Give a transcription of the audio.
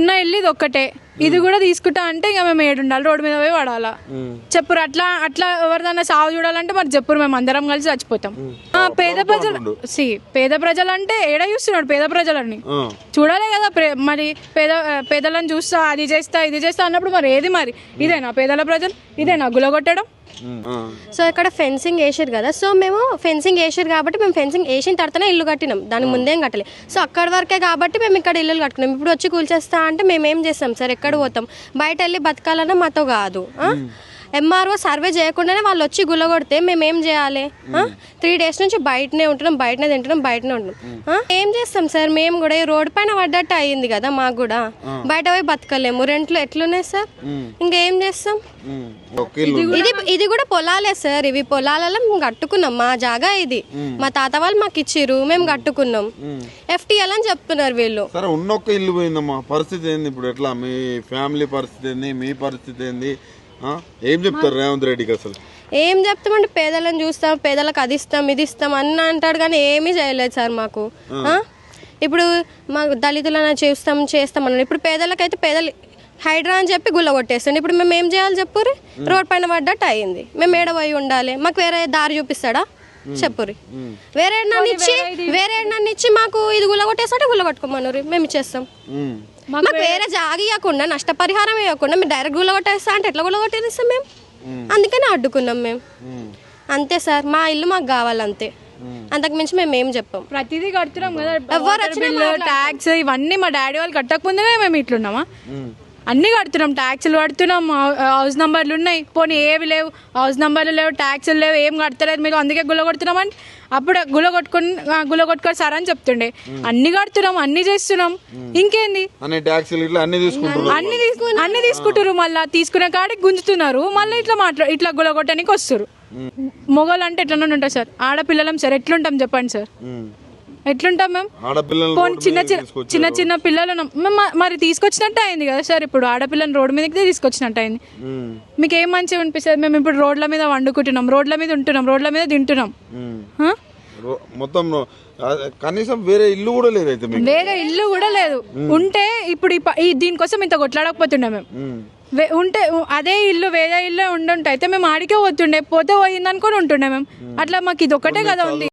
ఉన్న ఇల్లు ఇది ఒక్కటే. ఇది కూడా తీసుకుంటా అంటే ఇక మేము ఏడు ఉండాలి రోడ్డు మీద పోయి పడాలా. చెప్పురు అట్లా అట్లా ఎవరిదన్నా సాగు చూడాలంటే మరి చెప్పురు మేము అందరం కలిసి చచ్చిపోతాం. ఆ, పేద ప్రజలు సి పేద ప్రజలు అంటే ఏడ చూస్తున్నాడు పేద ప్రజలని. చూడాలి కదా మరి పేద పేదలను చూస్తా అది చేస్తా ఇది చేస్తా అన్నప్పుడు మరి ఏది మరి? ఇదేనా పేదల ప్రజలు? ఇదేనా గులగొట్టడం. సో ఇక్కడ ఫెన్సింగ్ వేసారు కదా. సో మేము ఫెన్సింగ్ వేసారు కాబట్టి మేము ఫెన్సింగ్ వేసిన తర్వాతనే ఇల్లు కట్టినాం. దాని ముందేం కట్టలే. సో అక్కడి వరకే కాబట్టి మేము ఇక్కడ ఇల్లు కట్టుకున్నాం. ఇప్పుడు వచ్చి కూల్చేస్తా అంటే మేము ఏం చేస్తాం? సార్ ఎక్కడ పోతాం? బయట వెళ్ళి బతకాలన్నా మాతో కాదు. ఎంఆర్ఓ సర్వే చేయకుండానే వాళ్ళు వచ్చి గుల్లగొడితే మేము ఏం చేయాలి త్రీ డేస్ నుంచి బయటనే ఉంటున్నాం బయటనే తింటున్నాం బయటనే ఉంటున్నాం? ఏం చేస్తాం సార్? మేము కూడా ఈ రోడ్డు పైన పడ్డట్టు అయ్యింది కదా మాకు కూడా. బయట పోయి బతకలేము. రెంట్లు ఎట్లున్నాయి సార్? ఇంకేం చేస్తాం? ఇది ఇది కూడా పొలాలే సార్. ఇవి పొలాలలో మేము కట్టుకున్నాం. మా జాగా ఇది. మా తాత వాళ్ళు మాకు ఇచ్చిర్రు. మేము కట్టుకున్నాం. ఎఫ్టీఎల్ అని చెప్తున్నారు వీళ్ళు. సరే ఉన్న ఒక్క ఇల్లు పోయిందమ్మా. పరిస్థితి ఏంది ఇప్పుడు? ఎట్లా? మీ ఫ్యామిలీ పరిస్థితి ఏంది? మీ పరిస్థితి ఏంది? ఏం చెప్తారు రేవంత్ రెడ్డికి అసలు? ఏం చెప్తామంటే పేదలను చూస్తాం పేదలకు అది ఇస్తాం ఇది ఇస్తాం అన్న అంటాడు కానీ ఏమీ చేయలేదు సార్ మాకు? ఇప్పుడు మా దళితులను చూస్తాం చేస్తాం అన్నాడు. ఇప్పుడు పేదలకైతే పేదలు హైడ్రా అని చెప్పి గుల్ల కొట్టేస్తాడు. ఇప్పుడు మేము ఏం చేయాలి చెప్పుర్రి రోడ్ పైన పడ్డట్టు అయింది. మేము ఏడ పోయి ఉండాలి. మాకు వేరే దారి చూపిస్తాడా? చెప్పుర్రి. వేరే నన్ను ఇచ్చి వేరే నన్ను ఇచ్చి మాకు ఇది గుల్ల కొట్టేస్తాడే గుల్ల కొట్టుకోమన్నారు మేము ఇచ్చేస్తాం. మాకు వేరే జాగి ఇవ్వకుండా నష్టపరిహారం ఇవ్వకుండా మీరు డైరెక్ట్ గుల్ల కొట్టేస్తా అంటే ఎట్లా గుల్ల కొట్టేస్తాం మేము. అందుకని అడ్డుకున్నాం మేము. అంతే సార్ మా ఇల్లు మాకు కావాలంతే. అంతకు మించి మేము ఏం చెప్పాం. ప్రతిదీ కడుతున్నాం కదా ఎవరు ట్యాక్స్ ఇవన్నీ మా డాడీ వాళ్ళు కట్టకముందే మేము ఇట్లున్నామా? అన్నీ కడుతున్నాం ట్యాక్సులు కడుతున్నాం హౌస్ నంబర్లు ఉన్నాయి. పోనీ ఏవి లేవు హౌస్ నంబర్లు లేవు ట్యాక్సులు లేవు ఏం కడతలేదు మీకు అందుకే గుల్ల కొడుతున్నామని అప్పుడు గుల్ల కొట్టుకుని గుల్ల కొట్టుకొని సార్ అని చెప్తుండే. అన్ని కడుతున్నాం అన్ని చేస్తున్నాం. ఇంకేంది? అన్ని అన్ని తీసుకుంటారు మళ్ళీ తీసుకునే కాడికి గుంజుతున్నారు. మళ్ళీ ఇట్లా మాట్లా ఇట్లా గులగొట్టడానికి వస్తారు మొగలు అంటే ఎట్లా ఉంటుంది సార్. ఆడపిల్లలం సార్ ఎట్లుంటాం చెప్పండి సార్. ఎట్లుంటాం మేము పోనీ చిన్న చిన్న. చిన్న చిన్న పిల్లలు ఉన్నాం. మేము మ- మరి తీసుకొచ్చినట్టు అయింది కదా సార్ ఇప్పుడు ఆడపిల్లని రోడ్డు మీదకి తీసుకొచ్చినట్టు అయింది. మీకు ఏం మంచిగా అనిపిస్తుంది? మేము ఇప్పుడు రోడ్ల మీద వండుకుంటున్నాం రోడ్ల మీద ఉంటున్నాం రోడ్ల మీద తింటున్నాం. మొత్తం కనీసం వేరే ఇల్లు కూడా లేదు అయితే వేరే ఇల్లు కూడా లేదు. ఉంటే ఇప్పుడు ఈ దీనికోసం ఇంత కొట్లాడకపోతుండే మేము. ఉంటే అదే ఇల్లు వేరే ఇల్లు ఉండుంటే అయితే మేము ఆడికే పోతుండే పోతే పోయింది అనుకొని ఉంటుండే మేము. అట్లా మాకు ఇది ఒకటే కదా ఉంది